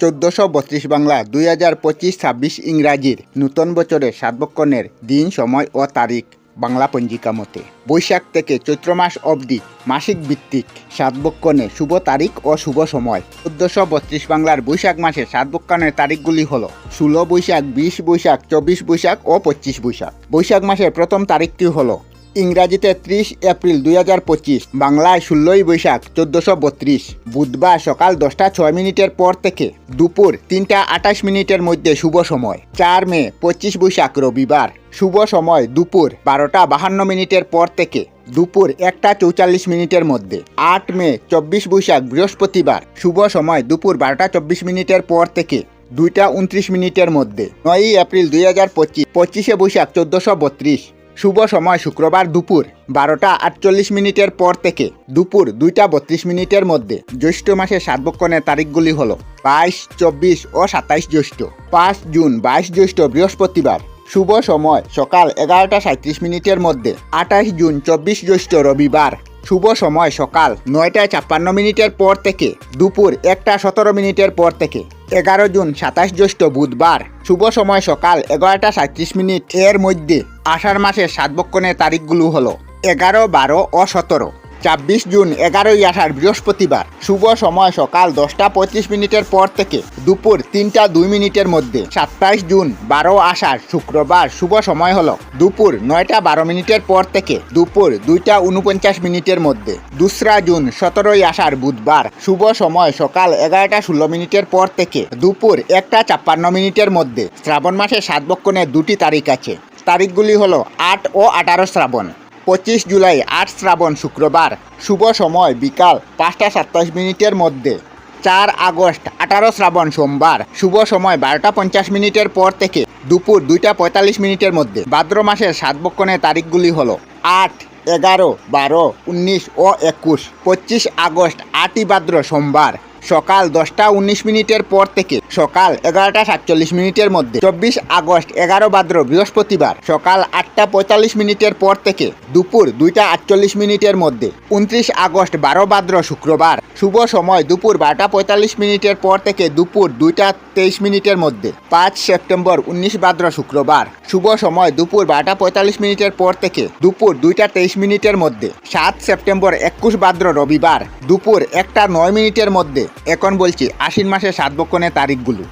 চোদ্দোশো বত্রিশ বাংলা, দুই হাজার পঁচিশ ছাব্বিশ ইংরাজির নূতন বছরের সাতবক্ষণের দিন, সময় ও তারিখ বাংলা পঞ্জিকা মতে। বৈশাখ থেকে চৈত্র মাস অবধি মাসিক ভিত্তিক সাতবক্ষণে শুভ তারিখ ও শুভ সময়। চোদ্দশো বত্রিশ বাংলার বৈশাখ মাসের সাতবক্ষণের তারিখগুলি হল ষোলো বৈশাখ, বিশ বৈশাখ, চব্বিশ বৈশাখ ও পঁচিশ বৈশাখ। বৈশাখ মাসের প্রথম তারিখটি হলো ইংরাজিতে ত্রিশ এপ্রিল দুই হাজার পঁচিশ, বাংলায় ষোলোই বৈশাখ চোদ্দোশো বত্রিশ। বুধবার সকাল দশটা ছয় মিনিটের পর থেকে দুপুর তিনটা আঠাশ মিনিটের মধ্যে শুভ সময়। চার মে পঁচিশ বৈশাখ রবিবার, শুভ সময় দুপুর বারোটা বাহান্ন মিনিটের পর থেকে দুপুর একটা চৌচল্লিশ মিনিটের মধ্যে। আট মে চব্বিশ বৈশাখ বৃহস্পতিবার, শুভ সময় দুপুর বারোটা চব্বিশ মিনিটের পর থেকে দুইটা উনত্রিশ মিনিটের মধ্যে। নয়ই এপ্রিল দুই হাজার পঁচিশ, পঁচিশে বৈশাখ চোদ্দশো বত্রিশ। শুভ সময় শুক্রবার দুপুর বারোটা আটচল্লিশ মিনিটের পর থেকে দুপুর দুইটা বত্রিশ মিনিটের মধ্যে জ্যৈষ্ঠ মাসের সার্বক্ষণের তারিখগুলি হল বাইশ, চব্বিশ ও সাতাইশ জ্যৈষ্ঠ। পাঁচ জুন, বাইশ জ্যৈষ্ঠ, বৃহস্পতিবার। শুভ সময় সকাল এগারোটা সাঁত্রিশ মিনিটের মধ্যে আঠাশ জুন, চব্বিশ জ্যৈষ্ঠ, রবিবার। শুভ সময় সকাল নয়টায় ছাপ্পান্ন মিনিটের পর থেকে, দুপুর একটা সতেরো মিনিটের পর থেকে। এগারো জুন সাতাশ জ্যৈষ্ঠ বুধবার, শুভ সময় সকাল এগারোটা সাঁত্রিশ মিনিট। এর মধ্যে আষাঢ় মাসের সাতবক্ষণের তারিখগুলো হলো এগারো, বারো ও সতেরো। ছাব্বিশ জুন এগারোই আষাঢ় বৃহস্পতিবার। শুভ সময় সকাল দশটা পঁয়ত্রিশ মিনিটের পর থেকে দুপুর তিনটা দুই মিনিটের মধ্যে। সাতাইশ জুন বারো আষাঢ় শুক্রবার শুভ সময় হল। দুপুর নয়টা বারো মিনিটের পর থেকে দুপুর দুইটা উনপঞ্চাশ মিনিটের মধ্যে। দুসরা জুন সতেরোই আষাঢ় বুধবার শুভ সময় সকাল এগারোটা ষোলো মিনিটের পর থেকে দুপুর একটা ছাপ্পান্ন মিনিটের মধ্যে। শ্রাবণ মাসের সাত বক্ষণের দুটি তারিখ আছে। তারিখগুলি হলো আট ও আঠারো শ্রাবণ। পঁচিশ জুলাই, আট শ্রাবণ শুক্রবার, শুভ সময় বিকাল পাঁচটা সাতাশ মিনিটের মধ্যে। চার আগস্ট, আঠারো শ্রাবণ সোমবার, শুভ সময় বারোটা পঞ্চাশ মিনিটের পর থেকে দুপুর দুইটা পঁয়তাল্লিশ মিনিটের মধ্যে। ভাদ্র মাসের সাত সাতবক্ষণের তারিখগুলি হলো আট, এগারো, বারো, উনিশ ও একুশ। পঁচিশ আগস্ট, আটই ভাদ্র সোমবার সকাল দশটা উনিশ মিনিটের পর থেকে সকাল এগারোটা সাতচল্লিশ মিনিটের মধ্যে। চব্বিশ আগস্ট এগারো ভাদ্র বৃহস্পতিবার সকাল আটটা পঁয়তাল্লিশ মিনিটের পর থেকে দুপুর দুইটা আটচল্লিশ মিনিটের মধ্যে। উনত্রিশ আগস্ট বারো ভাদ্র শুক্রবার শুভ সময় দুপুর বারোটা পঁয়তাল্লিশ মিনিটের পর থেকে দুপুর দুইটা তেইশ মিনিটের মধ্যে। পাঁচ সেপ্টেম্বর উনিশ ভাদ্র শুক্রবার শুভ সময় দুপুর বারোটা পঁয়তাল্লিশ মিনিটের পর থেকে দুপুর দুইটা তেইশ মিনিটের মধ্যে। সাত সেপ্টেম্বর একুশ ভাদ্র রবিবার দুপুর একটা নয় মিনিটের মধ্যে এখন বলছি আশ্বিন মাসের সাত বক্ষণের তারিখগুলো।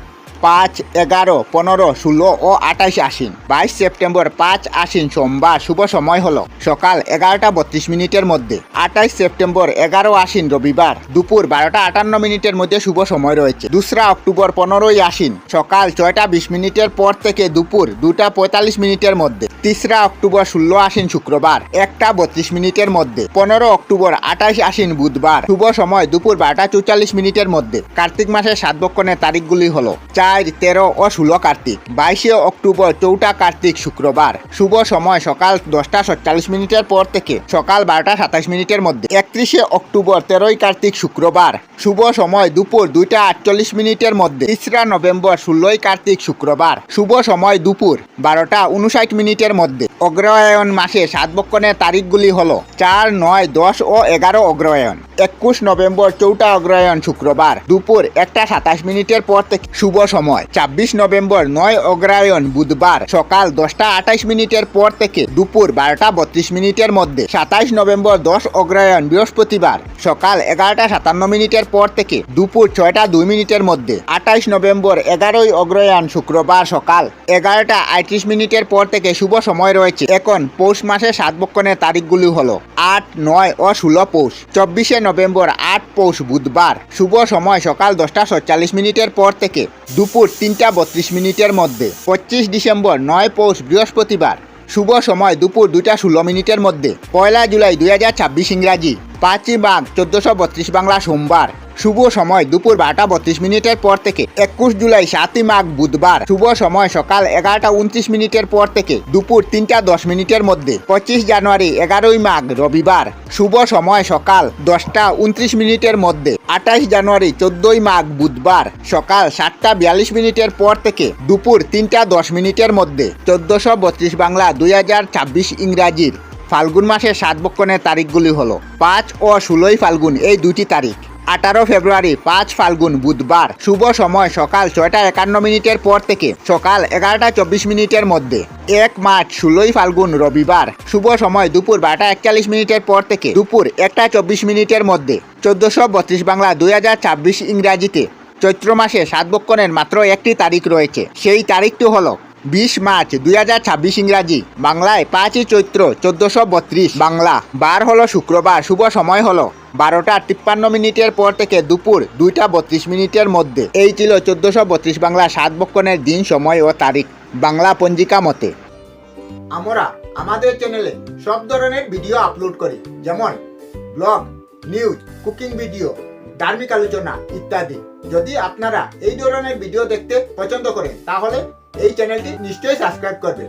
পাঁচ, এগারো, পনেরো, ষোলো ও আঠাইশ আশ্বিন। বাইশ সেপ্টেম্বর পাঁচ আশ্বিন সোমবার শুভ সময় হলো। সকাল এগারোটা বত্রিশ মিনিটের মধ্যে। আঠাইশ সেপ্টেম্বর এগারো আশ্বিন রবিবার। দুপুর বারোটা আটান্ন মিনিটের মধ্যে শুভ সময় রয়েছে। দুসরা অক্টোবর পনেরোই আশ্বিন। সকাল ছয়টা বিশ মিনিটের পর থেকে দুপুর দুটা পঁয়তাল্লিশ মিনিটের মধ্যে। তিসরা অক্টোবর ষোলো আশ্বিন শুক্রবার। একটা বত্রিশ মিনিটের মধ্যে। পনেরো অক্টোবর আঠাইশ আশ্বিন বুধবার। শুভ সময় দুপুর বারোটা চৌচল্লিশ মিনিটের মধ্যে। কার্তিক মাসের সাত বক্ষণের তারিখগুলি হলো। চার তেরো ও ষোলো কার্তিক, বাইশে অক্টোবর চৌঠা কার্তিক শুক্রবার। শুভ সময় সকাল দশটা সাতচল্লিশ মিনিটের পর থেকে সকাল বারোটা সাতাশ মিনিটের মধ্যে। একত্রিশে অক্টোবর তেরোই কার্তিক শুক্রবার। শুভ সময় দুপুর দুইটা আটচল্লিশ মিনিটের মধ্যে। তিসরা নভেম্বর ষোলোই কার্তিক শুক্রবার। শুভ সময় দুপুর বারোটা উনষাট মিনিটের মধ্যে। অগ্রহায়ণ মাসে সাত বক্ষণের তারিখগুলি হল চার, নয়, দশ ও এগারো অগ্রহায়ণ। একুশ নভেম্বর চৌঠা অগ্রহায়ণ শুক্রবার। দুপুর একটা সাতাশ মিনিটের পর থেকে শুভ সময়। ছাব্বিশ নভেম্বর, নয় অগ্রহায়ণ বুধবার সকাল দশটা আঠাইশ মিনিটের পর থেকে দুপুর বারোটা বত্রিশ মিনিটের মধ্যে। সাতাইশ নভেম্বর, দশ অগ্রহায়ণ বৃহস্পতিবার সকাল এগারোটা সাতান্ন মিনিটের পর থেকে দুপুর ছয়টা দুই মিনিটের মধ্যে। আঠাইশ নভেম্বর, এগারোই অগ্রহায়ণ শুক্রবার সকাল এগারোটা আটত্রিশ মিনিটের পর থেকে শুভ সময় রয়েছে। এখন পৌষ মাসে সাত বক্ষণের তারিখগুলি হলো আট, নয় ও ষোলো পৌষ। চব্বিশে নভেম্বর, আট পৌষ, বুধবার শুভ সময় সকাল দশটা সাতচল্লিশ মিনিটের পর থেকে দুপুর তিনটা বত্রিশ মিনিটের মধ্যে। পঁচিশ ডিসেম্বর নয় পৌষ বৃহস্পতিবার, শুভ সময় দুপুর দুইটা ষোলো মিনিটের মধ্যে। পয়লা জুলাই দুই হাজার ছাব্বিশ ইংরাজি, পাঁচই মাঘ চোদ্দোশো বত্রিশ বাংলা সোমবার। শুভ সময়, দুপুর বারোটা বত্রিশ মিনিটের পর থেকে। একুশ জুলাই, সাতই মাঘ, বুধবার। শুভ সময়, সকাল এগারোটা উনত্রিশ মিনিটের পর থেকে। দুপুর তিনটা দশ মিনিটের মধ্যে। পঁচিশ জানুয়ারি, এগারোই মাঘ, রবিবার। শুভ সময়, সকাল দশটা উনত্রিশ মিনিটের মধ্যে। আঠাইশ জানুয়ারি, চোদ্দই মাঘ, বুধবার। সকাল সাতটা বিয়াল্লিশ মিনিটের পর থেকে। দুপুর তিনটা দশ মিনিটের মধ্যে। চোদ্দোশো বত্রিশ বাংলা দুই হাজার ছাব্বিশ ইংরাজির ফাল্গুন মাসের সাত বক্ষণের তারিখগুলি হলো। পাঁচ ও ষোলোই ফাল্গুন এই দুটি তারিখ। আঠারো ফেব্রুয়ারি, পাঁচ ফাল্গুন, বুধবার। শুভ সময় সকাল ছয়টা একান্ন মিনিটের পর থেকে সকাল এগারোটা চব্বিশ মিনিটের মধ্যে। এক মার্চ, ষোলোই ফাল্গুন, রবিবার। শুভ সময় দুপুর বারোটা একচল্লিশ মিনিটের পর থেকে দুপুর একটা চব্বিশ মিনিটের মধ্যে। চোদ্দশো বত্রিশ বাংলা দুই হাজার ছাব্বিশ ইংরাজিতে চৈত্র মাসে সাত সাতবক্ষণের মাত্র একটি তারিখ রয়েছে। সেই তারিখটি হলো বিশ মার্চ, দুই হাজার ছাব্বিশ ইংরাজি। বাংলায় পাঁচই চৈত্র, চোদ্দশো বত্রিশ বাংলা। বার হলো শুক্রবার, শুভ সময় হলো বারোটা তিপ্পান্ন মিনিটের পর থেকে দুপুর দুইটা বত্রিশ মিনিটের মধ্যে। এই ছিল চোদ্দশো বত্রিশ বাংলা সাতবক্ষণের দিন, সময় ও তারিখ। বাংলা পঞ্জিকা মতে। আমরা আমাদের চ্যানেলে সব ধরনের ভিডিও আপলোড করি, যেমন ব্লগ, নিউজ, কুকিং ভিডিও, ধার্মিক আলোচনা ইত্যাদি। যদি আপনারা এই ধরনের ভিডিও দেখতে পছন্দ করেন, তাহলে এই চ্যানেলটি নিশ্চয়ই সাবস্ক্রাইব করবেন।